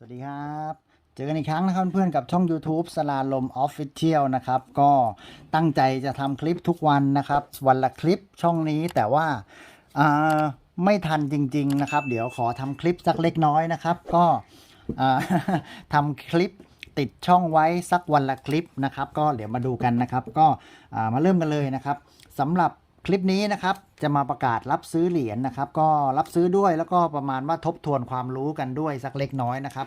สวัสดีครับ เจอกันอีกครั้งนะครับเพื่อนๆกับช่อง YouTube สลาลมออฟฟิเชียลนะครับ ก็ตั้งใจจะทำคลิปทุกวันนะครับ วันละคลิปช่องนี้แต่ว่าาไม่ทันจริง ๆ นะครับ เดี๋ยวขอทำคลิปสักเล็กน้อยนะครับ ก็ทำคลิปติดช่องไว้สักวันละคลิปนะครับ ก็เดี๋ยวมาดูกันนะครับ ก็ามาเริ่มกันเลยนะครับสำหรับ คลิปนี้นะครับจะมาประกาศรับซื้อเหรียญนะครับ ก็รับซื้อด้วยแล้วก็ประมาณว่าทบทวนความรู้กันด้วยสักเล็กน้อยนะครับ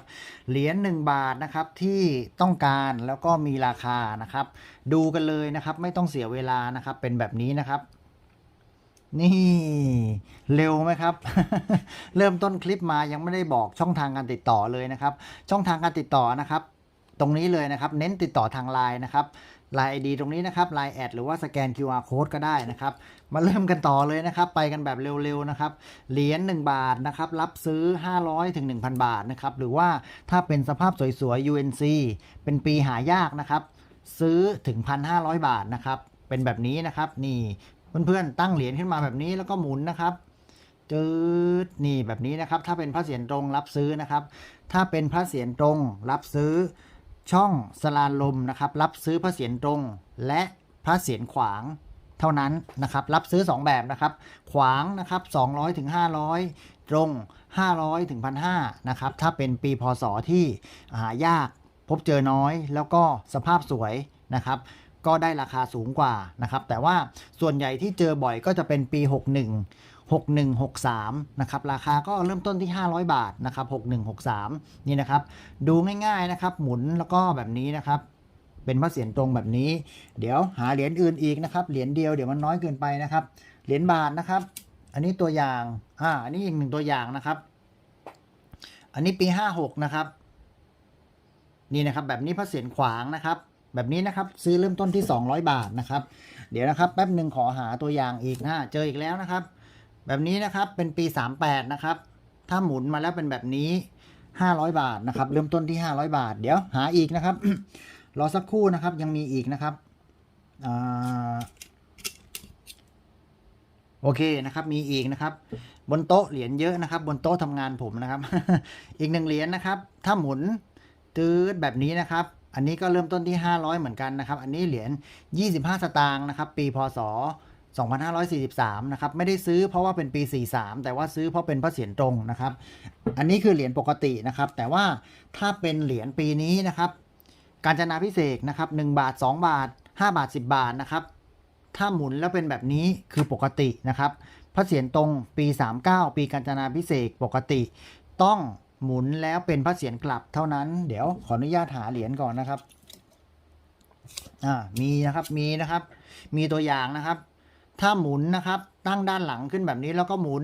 เหรียญ1บาทนะครับที่ต้องการแล้วก็มีราคานะครับ ดูกันเลยนะครับ ไม่ต้องเสียเวลานะครับ เป็นแบบนี้นะครับ นี่เร็วไหมครับ เริ่มต้นคลิปมายังไม่ได้บอกช่องทางการติดต่อเลยนะครับ ช่องทางการติดต่อนะครับ ตรงนี้เลยนะครับ เน้นติดต่อทางไลน์นะครับไลน์ไอดีตรงนี้นะครับไลน์แอดหรือว่าสแกน QR code ก็ได้นะครับ มาเริ่มกันต่อเลยนะครับ ไปกันแบบเร็วๆนะครับ เหรียญ1บาทนะครับ รับซื้อ 500ถึง1,000 บาทนะครับ หรือว่าถ้าเป็นสภาพสวยๆ UNC เป็นปีหายากนะครับ ซื้อถึง 1,500 บาทนะครับ เป็นแบบนี้นะครับ นี่เพื่อนๆตั้งเหรียญขึ้นมาแบบนี้แล้วก็หมุนนะครับจืดนี่แบบนี้นะครับ ถ้าเป็นพระเศียรตรงรับซื้อนะครับ ถ้าเป็นพระเศียรตรงรับซื้อ ช่องสลาลมนะครับรับซื้อพระเศียรตรง และพระเศียรขวางเท่านั้นนะครับรับซื้อ 2 แบบนะครับขวางนะครับ200ถึง500 ตรง 500ถึง1,500นะครับถ้าเป็นปีพศที่หายากพบเจอน้อย แล้วก็สภาพสวยนะครับก็ได้ราคาสูงกว่านะครับแต่ว่าส่วนใหญ่ที่เจอบ่อยก็จะเป็นปี 61 6163นะครับราคาก็เริ่มต้นที่ 500 บาทนะครับ6163 นี่นะครับ ดูง่ายๆนะครับ หมุนแล้วก็แบบนี้นะครับ เป็นพระเศียรตรงแบบนี้ เดี๋ยวหาเหรียญอื่นอีกนะครับเหรียญเดียวเดี๋ยวมันน้อยเกินไปนะครับ เหรียญบาทนะครับ อันนี้ตัวอย่างอ่าอันนี้อีกหนึ่งตัวอย่างนะครับ อันนี้ปี 56 นะครับ นี่นะครับแบบนี้พระเศียรขวางนะครับแบบนี้นะครับซื้อเริ่มต้นที่ 200 บาทนะครับ เดี๋ยวนะครับแป๊บหนึ่งขอหาตัวอย่างอีกนะเจออีกแล้วนะครับ แบบนี้นะครับเป็นปี 38 นะครับ ถ้าหมุนมาแล้วเป็นแบบนี้ 500 บาทนะครับ เริ่มต้นที่ 500 บาท เดี๋ยวหาอีกนะครับ รอสักครู่นะครับยังมีอีกนะครับอโอเคนะครับ มีอีกนะครับ บนโต๊ะเหรียญเยอะนะครับ บนโต๊ะทำงานผมนะครับ อีกหนึ่งเหรียญนะครับ ถ้าหมุนตืดแบบนี้นะครับ อันนี้ก็เริ่มต้นที่ 500 เหมือนกันนะครับ อันนี้เหรียญ25 สตางค์นะครับ ปีพศ 2543 นะครับ ไม่ได้ซื้อเพราะว่าเป็นปี 43 แต่ว่าซื้อเพราะเป็นพระเศียรตรงนะครับ อันนี้คือเหรียญปกตินะครับ แต่ว่าถ้าเป็นเหรียญปีนี้นะครับ การจนาพิเศษนะครับ1บาท 2 บาท 5 บาท 10 บาทนะครับ ถ้าหมุนแล้วเป็นแบบนี้คือปกตินะครับ พระเศียรตรงปี 39 ปีการจนาพิเศษปกติ ต้องหมุนแล้วเป็นพระเศียรกลับเท่านั้น เดี๋ยวขออนุญาตหาเหรียญก่อนนะครับ อ่า มีนะครับ มีนะครับ มีตัวอย่างนะครับ ถ้าหมุนนะครับ ตั้งด้านหลังขึ้นแบบนี้แล้วก็หมุน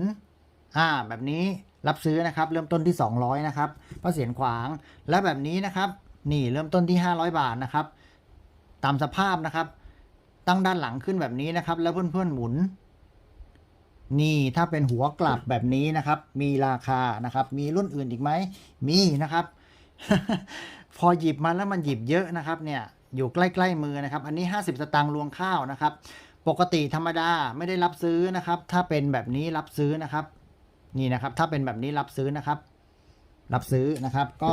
อ่า แบบนี้รับซื้อนะครับ เริ่มต้นที่ 200นะครับพระเศียรขวาง และแบบนี้นะครับ นี่เริ่มต้นที่ 500 บาทนะครับ ตามสภาพนะครับ ตั้งด้านหลังขึ้นแบบนี้นะครับ แล้วเพื่อนๆหมุน นี่ถ้าเป็นหัวกลับแบบนี้นะครับ มีราคานะครับ มีรุ่นอื่นอีกไหมมีนะครับ พอหยิบมาแล้วมันหยิบเยอะนะครับ เนี่ยอยู่ใกล้ ๆ มือนะครับ อันนี้ 50 สตางค์รวงข้าวนะครับ ปกติธรรมดาไม่ได้รับซื้อนะครับ ถ้าเป็นแบบนี้รับซื้อนะครับ นี่นะครับ ถ้าเป็นแบบนี้รับซื้อนะครับ รับซื้อนะครับ ก็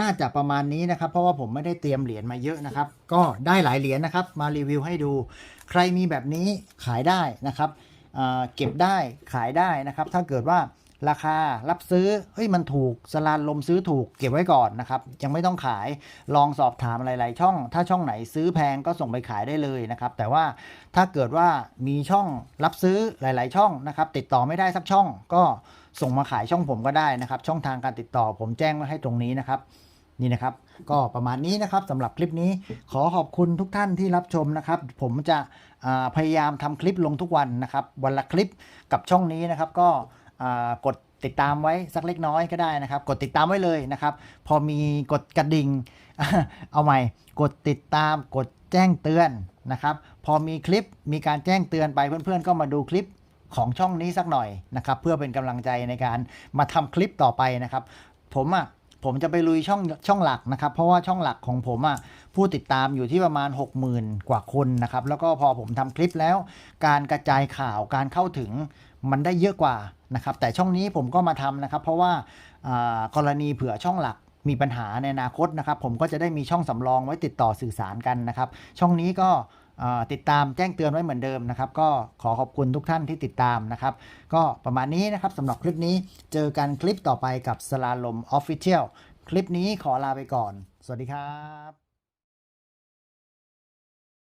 น่าจะประมาณนี้นะครับ เพราะว่าผมไม่ได้เตรียมเหรียญมาเยอะนะครับ ก็ได้หลายเหรียญนะครับ มารีวิวให้ดู ใครมีแบบนี้ขายได้นะครับเก็บได้ขายได้นะครับ ถ้าเกิดว่า ราคารับซื้อเฮ้ยมันถูกสลานลมซื้อถูกเก็บไว้ก่อนนะครับ ยังไม่ต้องขายลองสอบถามหลาย ๆ ช่อง ถ้าช่องไหนซื้อแพงก็ส่งไปขายได้เลยนะครับ แต่ว่าถ้าเกิดว่ามีช่องรับซื้อหลาย ๆ ช่องนะครับ ติดต่อไม่ได้สักช่อง ก็ส่งมาขายช่องผมก็ได้นะครับ ช่องทางการติดต่อผมแจ้งไว้ให้ตรงนี้นะครับนี่นะครับ ก็ประมาณนี้นะครับสำหรับคลิปนี้ขอขอบคุณทุกท่านที่รับชมนะครับ ผมจะพยายามทำคลิปลงทุกวันนะครับ วันละคลิปกับช่องนี้นะครับ ก็ กดติดตามไว้สักเล็กน้อยก็ได้นะครับ กดติดตามไว้เลยนะครับ พอมีกดกระดิ่ง เอาใหม่ กดติดตาม กดแจ้งเตือนนะครับ พอมีคลิปมีการแจ้งเตือนไปเพื่อนๆ ก็มาดูคลิปของช่องนี้สักหน่อยนะครับ เพื่อเป็นกำลังใจในการมาทำคลิปต่อไปนะครับ ผมอะผมจะไปลุยช่องช่องหลักนะครับ เพราะว่าช่องหลักของผมอะผู้ติดตามอยู่ที่ประมาณ 60,000 กว่าคนนะครับ แล้วก็พอผมทำคลิปแล้ว การกระจายข่าวการเข้าถึง มันได้เยอะกว่านะครับ แต่ช่องนี้ผมก็มาทำนะครับ เพราะว่ากรณีเผื่อช่องหลักมีปัญหาในอนาคตนะครับ ผมก็จะได้มีช่องสำรองไว้ติดต่อสื่อสารกันนะครับ ช่องนี้ก็ติดตามแจ้งเตือนไว้เหมือนเดิมนะครับ ก็ขอขอบคุณทุกท่านที่ติดตามนะครับ ก็ประมาณนี้นะครับสำหรับคลิปนี้เจอกันคลิปต่อไปกับสลาลมออฟฟิเชียลคลิปนี้ขอลาไปก่อน สวัสดีครับ